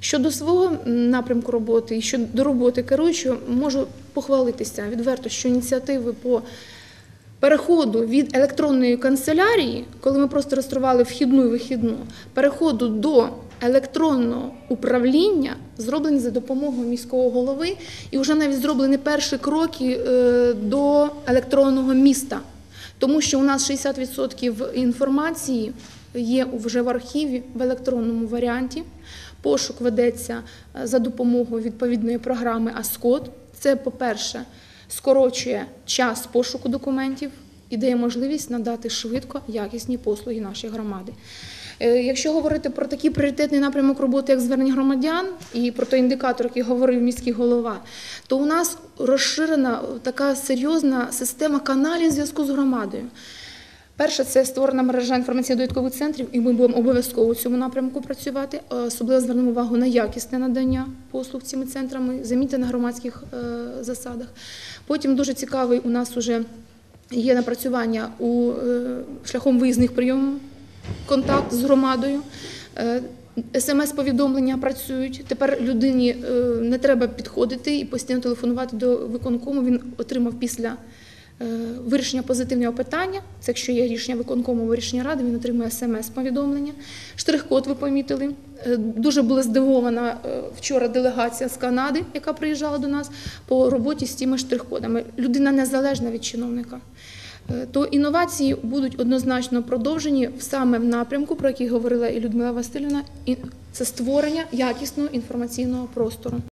Щодо свого напрямку роботи і щодо роботи керуючого, можу похвалитися відверто, що ініціативи по переходу від електронної канцелярії, коли ми просто реєстрували вхідну і вихідну, переходу до електронного управління зроблені за допомогою міського голови, і вже навіть зроблені перші кроки е, до електронного міста. Тому що у нас 60% інформації є вже в архіві в електронному варіанті. Пошук ведеться е, за допомогою відповідної програми АСКОД. Це, по-перше, скорочує час пошуку документів і дає можливість надати швидко якісні послуги нашій громади. Е, Якщо говорити про такий пріоритетний напрямок роботи, як звернення громадян, і про той індикатор, який говорив міський голова, то у нас розширена така серйозна система каналів зв'язку з громадою. Перше, це створена мережа інформаційно-довідкових центрів, і ми будемо обов'язково у цьому напрямку працювати. Е, Особливо звернемо увагу на якісне надання послуг цими центрами, заміти на громадських е, засадах. Потім дуже цікавий у нас вже є напрацювання у е, шляхом виїзних прийомів, контакт з громадою. СМС-повідомлення працюють. Тепер людині не треба підходити і постійно телефонувати до виконкому. Він отримав після вирішення позитивного питання. Це якщо є рішення виконкому або рішення ради, він отримує смс-повідомлення. Штрих-код ви помітили. Е, Дуже була здивована е, вчора делегація з Канади, яка приїжджала до нас по роботі з цими штрих-кодами. Людина незалежна від чиновника. Е, То інновації будуть однозначно продовжені саме в напрямку, про який говорила і Людмила Васильівна, це створення якісного інформаційного простору.